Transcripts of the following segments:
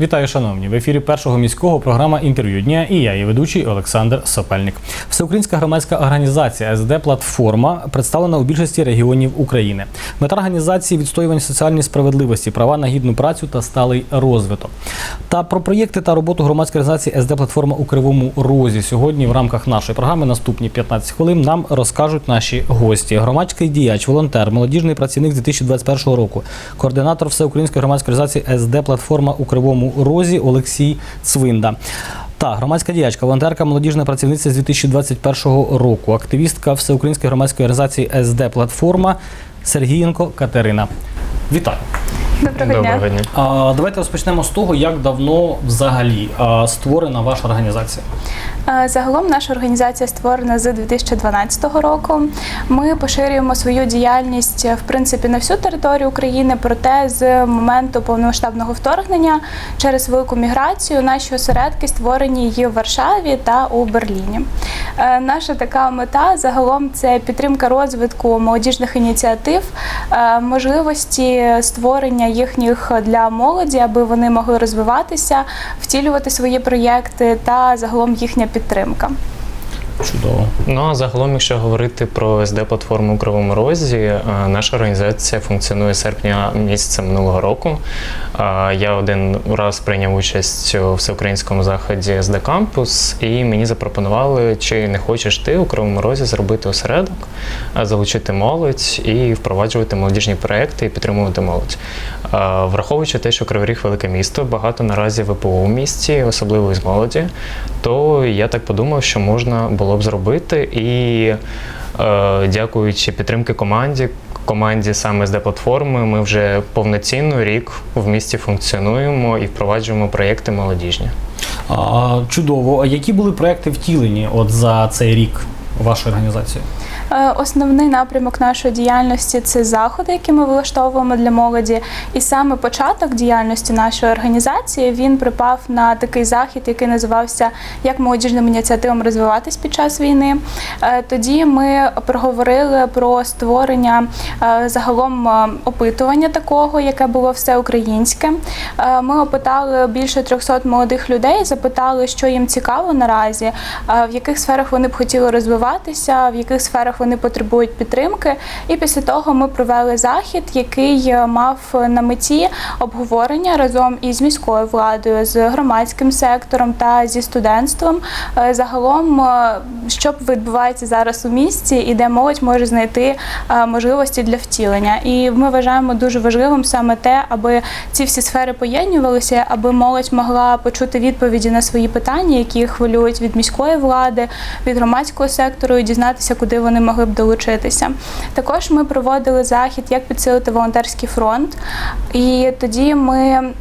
Вітаю, шановні! В ефірі першого міського програма інтерв'ю дня і я, її ведучий Олександр Сопельник. Всеукраїнська громадська організація СД Платформа представлена у більшості регіонів України. Мета організації відстоювання соціальної справедливості, права на гідну працю та сталий розвиток. Та про проєкти та роботу громадської організації СД Платформа у Кривому Розі сьогодні в рамках нашої програми наступні 15 хвилин нам розкажуть наші гості. Громадський діяч, волонтер, молодіжний працівник з 2021 року, координатор Всеукраїнської громадської організації СД Платформа у Кривому Розі Олексій Цвинда. Та громадська діячка, волонтерка, молодіжна працівниця з 2021 року, активістка Всеукраїнської громадської організації СД Платформа Сергієнко Катерина. Вітаю! Доброго, дня. Доброго дня. А, давайте розпочнемо з того, як давно взагалі а, створена ваша організація. Загалом наша організація створена з 2012 року. Ми поширюємо свою діяльність в принципі на всю територію України, проте з моменту повномасштабного вторгнення через велику міграцію наші осередки створені є в Варшаві та у Берліні. Е, Наша така мета загалом це підтримка розвитку молодіжних ініціатив, е, можливості створення їхніх для молоді, аби вони могли розвиватися, втілювати свої проєкти та загалом їхня підтримка. Чудово. Ну а загалом, якщо говорити про СД платформу у Кривому Розі, е, наша організація функціонує з серпня місяця минулого року. Е, Я один раз прийняв участь у всеукраїнському заході СД Кампус, і мені запропонували, чи не хочеш ти у Кривому Розі зробити осередок, е, залучити молодь і впроваджувати молодіжні проекти і підтримувати молодь. Враховуючи те, що Кривий Ріг велике місто, багато наразі ВПО в місті, особливо із молоді, то я так подумав, що можна було б зробити. І е, дякуючи підтримки команді, команді саме з платформи, ми вже повноцінно рік в місті функціонуємо і впроваджуємо проєкти молодіжні. А, чудово. А які були проекти втілені от за цей рік вашої організації? Е, Основний напрямок нашої діяльності це заходи, які ми влаштовуємо для молоді. І саме початок діяльності нашої організації він припав на такий захід, який називався Як молодіжним ініціативам розвиватись під час війни. Е, Тоді ми проговорили про створення е, загалом опитування такого, яке було всеукраїнське. Е, Ми опитали більше 300 молодих людей, запитали, що їм цікаво наразі, в яких сферах вони б хотіли розвиватися, в яких сферах вони потребують підтримки. І після того ми провели захід, який е, мав на меті обговорення разом із міською владою, з громадським сектором та зі студентством. е, Загалом, е, що відбувається зараз у місті, і де молодь може знайти можливості для втілення. І ми вважаємо дуже важливим саме те, аби ці всі сфери поєднувалися, аби молодь могла почути відповіді на свої питання, які хвилюють від міської влади, від громадського сектору, і дізнатися, куди вони могли б долучитися. Також ми проводили захід, як підсилити волонтерський фронт. І тоді ми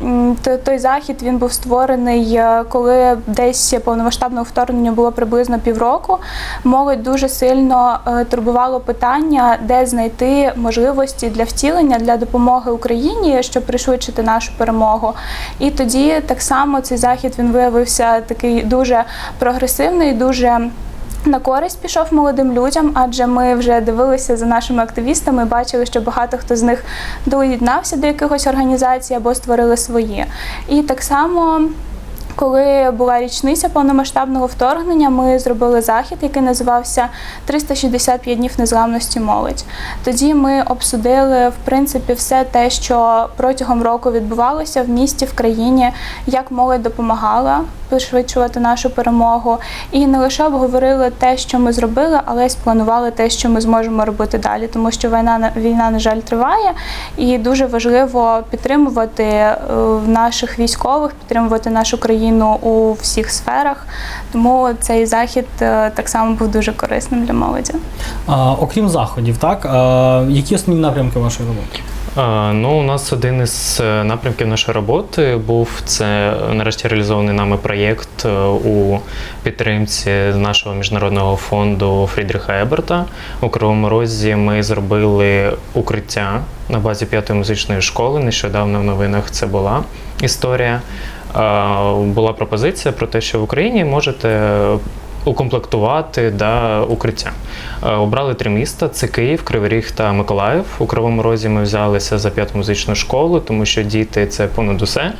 той захід він був створений, е, коли десь повномасштабного вторгнення було приблизно півроку. Молодь дуже сильно е, турбувало питання, де знайти можливості для втілення для допомоги Україні, щоб пришвидшити нашу перемогу. І тоді так само цей захід він виявився такий дуже прогресивний, дуже. На користь пішов молодим людям, адже ми вже дивилися за нашими активістами, бачили, що багато хто з них доєднався до якихось організацій або створили свої. І так само. Коли була річниця повномасштабного вторгнення, ми зробили захід, який називався 365 днів незламності молодь. Тоді ми обсудили в принципі все те, що протягом року відбувалося в місті, в країні, як молодь допомагала пришвидшувати нашу перемогу. І не лише обговорили те, що ми зробили, але й спланували те, що ми зможемо робити далі, тому що війна на- війна, на жаль, триває, і дуже важливо підтримувати е, наших військових, підтримувати нашу країну у всіх сферах. Тому цей захід е, так само був дуже корисним для молоді. А, окрім заходів, так а, які основні напрямки вашої роботи? Е, Ну, у нас один із е, напрямків нашої роботи був це е, нарешті реалізований нами проєкт е, у підтримці нашого міжнародного фонду Фрідріха Еберта. У Кривому Розі ми зробили укриття на базі п'ятої музичної школи. Нещодавно в новинах це була історія. Була пропозиція про те, що в Україні можете укомплектувати да, укриття. Е, Обрали три міста: це Київ, Кривий Ріг та Миколаїв. У Кривому Розі ми взялися за п'яту музичну школу, тому що діти це понад усе.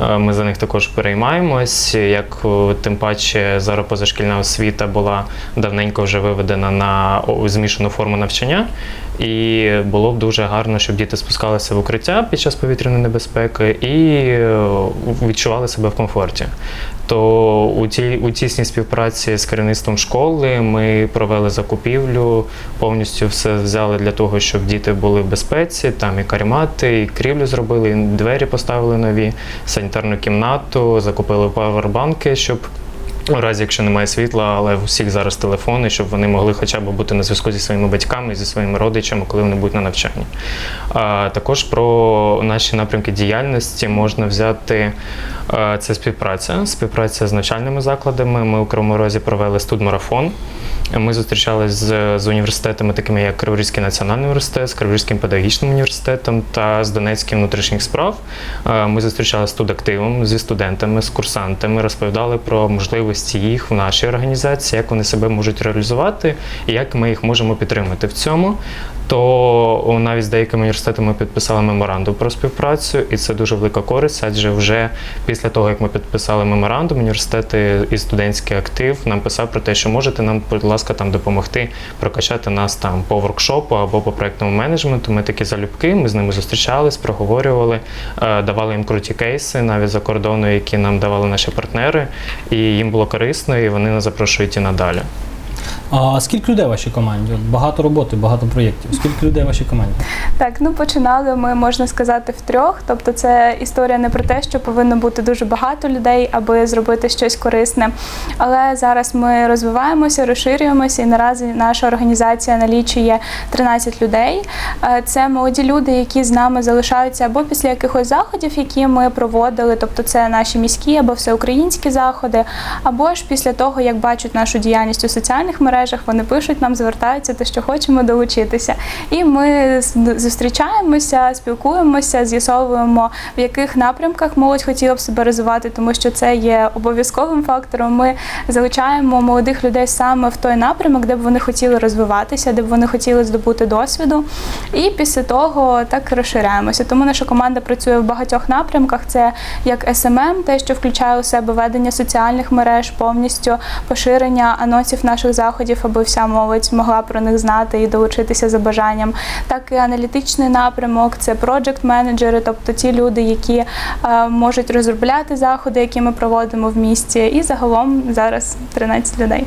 Е, Ми за них також переймаємось. Як е, тим паче зараз позашкільна освіта була давненько вже виведена на змішану форму навчання. І було б дуже гарно, щоб діти спускалися в укриття під час повітряної небезпеки і відчували себе в комфорті. То у тій у тісній співпраці з керівництвом школи ми провели закупівлю, повністю все взяли для того, щоб діти були в безпеці. Там і каремати, і крівлю зробили, і двері поставили нові, санітарну кімнату, закупили павербанки, щоб. У разі, якщо немає світла, але у всіх зараз телефони, щоб вони могли хоча б бути на зв'язку зі своїми батьками, зі своїми родичами, коли вони будуть на навчанні. А, також про наші напрямки діяльності можна взяти це співпраця, співпраця з навчальними закладами. Ми у Кривому Розі провели студмарафон. Ми зустрічалися з, з університетами, такими як Криворізький національний університет, з Криворізьким педагогічним університетом та з Донецьким внутрішніх справ. Е, Ми зустрічалися з студактивом, зі студентами, з курсантами, розповідали про можливості їх в нашій організації, як вони себе можуть реалізувати і як ми їх можемо підтримати в цьому. То навіть з деякими університетами ми підписали меморандум про співпрацю, і це дуже велика користь, адже вже після того, як ми підписали меморандум, університети і студентський актив нам писав про те, що можете нам, будь ласка, там допомогти прокачати нас там по воркшопу або по проектному менеджменту. Ми такі залюбки, ми з ними зустрічались, проговорювали, е, давали їм круті кейси навіть за кордону, які нам давали наші партнери, і їм було корисно, і вони нас запрошують і надалі. А скільки людей в вашій команді? Багато роботи, багато проєктів. Скільки людей в вашій команді? Так, ну починали ми, можна сказати, втрьох. Тобто, це історія не про те, що повинно бути дуже багато людей, аби зробити щось корисне. Але зараз ми розвиваємося, розширюємося, і наразі наша організація налічує 13 людей. Е, Це молоді люди, які з нами залишаються або після якихось заходів, які ми проводили, тобто це наші міські або всеукраїнські заходи, або ж після того, як бачать нашу діяльність у соціальних мережах, вони пишуть нам, звертаються, те, що хочемо долучитися. І ми зустрічаємося, спілкуємося, з'ясовуємо, в яких напрямках молодь хотіла б себе розвивати, тому що це є обов'язковим фактором. Ми залучаємо молодих людей саме в той напрямок, де б вони хотіли розвиватися, де б вони хотіли здобути досвіду. І після того так розширяємося. Тому наша команда працює в багатьох напрямках. Це як SMM, те, що включає у себе ведення соціальних мереж, повністю поширення анонсів наших заходів, аби вся молодь могла про них знати і долучитися за бажанням. Так і аналітичний напрямок, це проджект менеджери, тобто ті люди, які е, можуть розробляти заходи, які ми проводимо в місті. І загалом зараз 13 людей.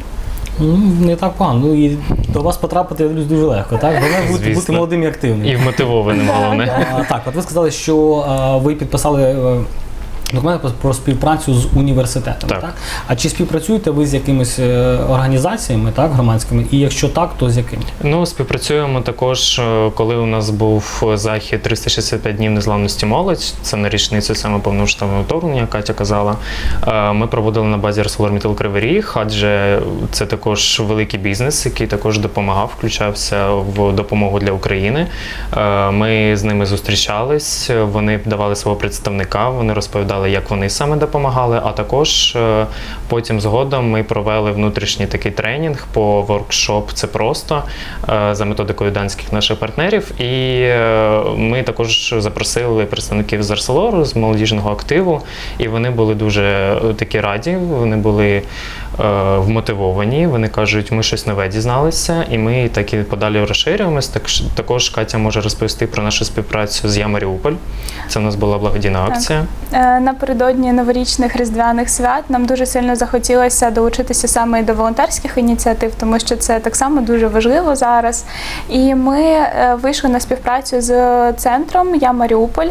Ну, не так погано. Ну і до вас потрапити я дивлюсь, дуже легко, так? Головне бути, бути молодим і активним. І вмотивованим головне. А, так, от ви сказали, що а, ви підписали е, документ про- співпрацю з університетом. Так. Так. А чи співпрацюєте ви з якимись е, організаціями, так, громадськими? І якщо так, то з якими? Ну, співпрацюємо також, е, коли у нас був захід 365 днів незламності молодь. Це на річницю саме повномасштабного вторгнення, Катя казала. Е, Ми проводили на базі ArcelorMittal Кривий Ріг, адже це також великий бізнес, який також допомагав, включався в допомогу для України. Е, Ми з ними зустрічались, вони давали свого представника, вони розповідали, як вони саме допомагали. А також е, потім згодом ми провели внутрішній такий тренінг по воркшоп. Це просто е, за методикою данських наших партнерів. І е, ми також запросили представників з Арселору, з молодіжного активу, і вони були дуже такі раді. Вони були вмотивовані. Вони кажуть, ми щось нове дізналися, і ми так і подалі розширюємось. Так також Катя може розповісти про нашу співпрацю з Я Маріуполь. Це в нас була благодійна акція. Е, Напередодні новорічних різдвяних свят нам дуже сильно захотілося долучитися саме і до волонтерських ініціатив, тому що це так само дуже важливо зараз. І ми е, вийшли на співпрацю з центром Я Маріуполь.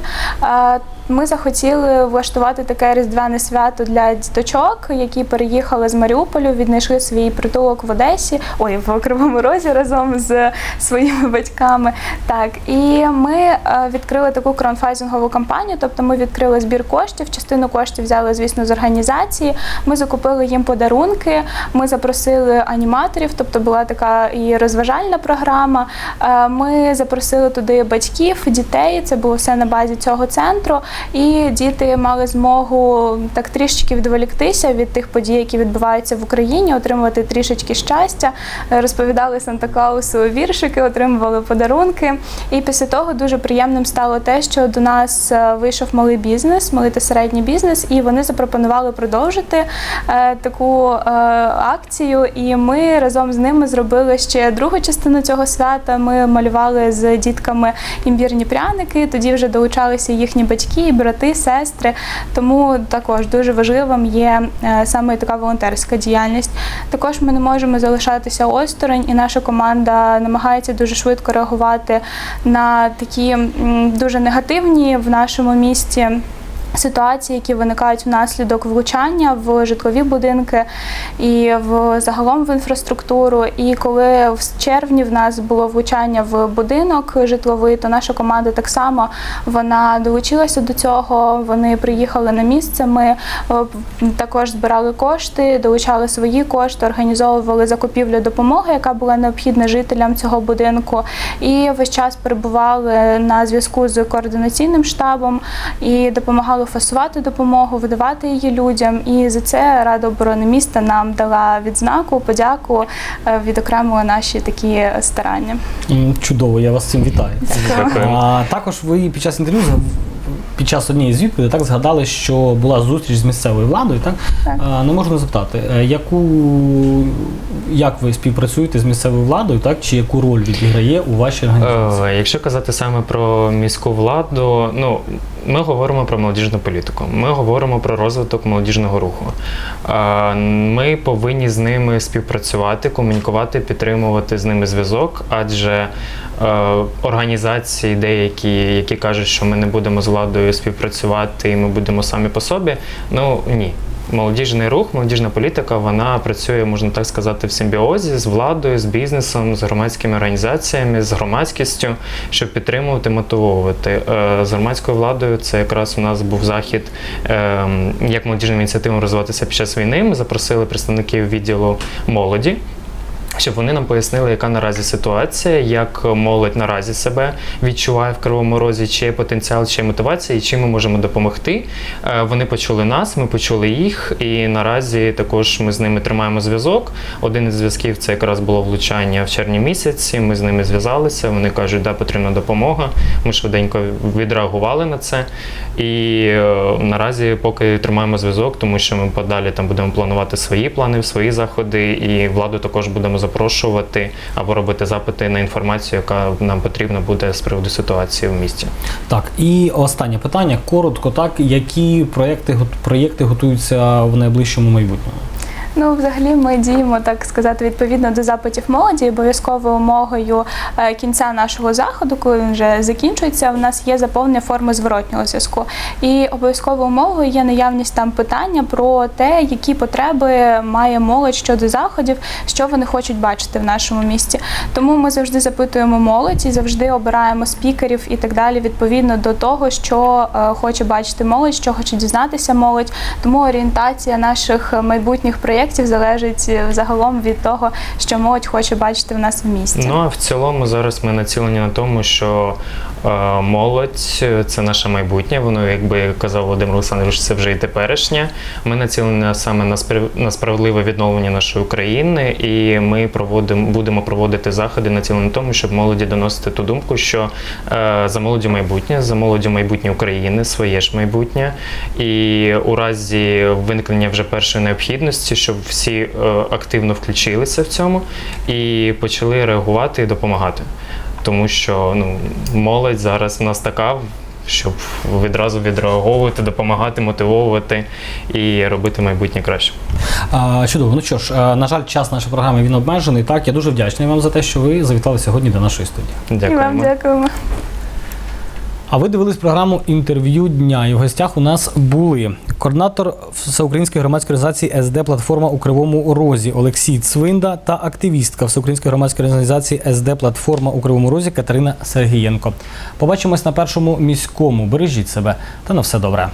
Ми захотіли влаштувати таке різдвяне свято для діточок, які переїхали з Маріуполю, віднайшли свій притулок в Одесі, ой, в Кривому Розі разом з своїми батьками. Так, і ми е, відкрили таку краунфайзингову кампанію, тобто ми відкрили збір коштів. Частину коштів взяли, звісно, з організації. Ми закупили їм подарунки. Ми запросили аніматорів, тобто була така і розважальна програма. Е, Ми запросили туди батьків, дітей. Це було все на базі цього центру. І діти мали змогу так трішечки відволіктися від тих подій, які відбуваються в Україні, отримувати трішечки щастя, розповідали Санта Клаусу віршики, отримували подарунки. І після того дуже приємним стало те, що до нас е, вийшов малий бізнес, малий та середній бізнес, і вони запропонували продовжити е, таку е, акцію. І ми разом з ними зробили ще другу частину цього свята. Ми малювали з дітками імбірні пряники. Тоді вже долучалися їхні батьки, брати, сестри. Тому також дуже важливим є е, саме така волонтерська діяльність. Також ми не можемо залишатися осторонь, і наша команда намагається дуже швидко реагувати на такі дуже негативні в нашому місті. Ситуації, які виникають внаслідок влучання в житлові будинки і в загалом в інфраструктуру. І коли в червні в нас було влучання в будинок житловий, то наша команда так само вона долучилася до цього. Вони приїхали на місце. Ми е, також збирали кошти, долучали свої кошти, організовували закупівлю допомоги, яка була необхідна жителям цього будинку. І весь час перебували на зв'язку з координаційним штабом і допомагали фасувати допомогу, видавати її людям. І за це Рада оборони міста нам дала відзнаку, подяку, е, відокремила наші такі старання. Чудово, я вас з цим вітаю. А, також ви під час інтерв'ю під час однієї з відповідей так згадали, що була зустріч з місцевою владою. Так, Так. А, не можу не запитати, е, яку як ви співпрацюєте з місцевою владою, так чи яку роль відіграє у вашій організації? Е, Якщо казати саме про міську владу, ну ми говоримо про молодіжну політику, ми говоримо про розвиток молодіжного руху. Ми повинні з ними співпрацювати, комунікувати, підтримувати з ними зв'язок, адже е, організації деякі, які кажуть, що ми не будемо з владою співпрацювати і ми будемо самі по собі. Ну ні. Молодіжний рух, молодіжна політика, вона працює, можна так сказати, в симбіозі з владою, з бізнесом, з громадськими організаціями, з громадськістю, щоб підтримувати, мотивовувати. Е, З громадською владою це якраз у нас був захід, е, як молодіжним ініціативам розвиватися під час війни. Ми запросили представників відділу молоді. Щоб вони нам пояснили, яка наразі ситуація, як молодь наразі себе відчуває в кривому розі, чи є потенціал, чи є мотивація, і чим ми можемо допомогти. Е, Вони почули нас, ми почули їх, і наразі також ми з ними тримаємо зв'язок. Один із зв'язків це якраз було влучання в червні місяці. Ми з ними зв'язалися. Вони кажуть, да, потрібна допомога. Ми швиденько відреагували на це. І е, наразі поки тримаємо зв'язок, тому що ми подалі там будемо планувати свої плани, свої заходи, і владу також будемо запрошувати або робити запити на інформацію, яка нам потрібна буде з приводу ситуації в місті. Так, і останнє питання. Коротко, так, які проекти проєкти готуються в найближчому майбутньому? Ну, взагалі, ми діємо так сказати відповідно до запитів молоді. Обов'язковою умовою е, кінця нашого заходу, коли він вже закінчується, у нас є заповнення форми зворотнього зв'язку. І обов'язковою умовою є наявність там питання про те, які потреби має молодь щодо заходів, що вони хочуть бачити в нашому місті. Тому ми завжди запитуємо молодь і завжди обираємо спікерів і так далі відповідно до того, що е, хоче бачити молодь, що хоче дізнатися молодь. Тому орієнтація наших майбутніх проєктів залежить е, загалом від того, що молодь хоче бачити в нас в місті. Ну а в цілому зараз ми націлені на тому, що молодь це наше майбутнє. Воно, якби казав Володимир Олександрович, це вже і теперішнє. Ми націлені саме на на справедливе відновлення нашої України, і ми проводимо будемо проводити заходи націлені на тому, щоб молоді доносити ту думку, що е, за молоді майбутнє, за молоді майбутнє України, своє ж майбутнє. І у разі виникнення вже першої необхідності, щоб всі е, активно включилися в цьому і почали реагувати і допомагати. Тому що ну, молодь зараз в нас така, щоб відразу відреагувати, допомагати, мотивовувати і робити майбутнє краще. А, чудово. Ну що ж, на жаль, час нашої програми він обмежений. Так, я дуже вдячний вам за те, що ви завітали сьогодні до нашої студії. І вам Дякуємо. дякуємо. А ви дивились програму інтерв'ю дня. І в гостях у нас були координатор Всеукраїнської громадської організації СД Платформа у Кривому Розі Олексій Цвинда та активістка Всеукраїнської громадської організації СД Платформа у Кривому Розі Катерина Сергієнко. Побачимось на першому міському. Бережіть себе та на все добре.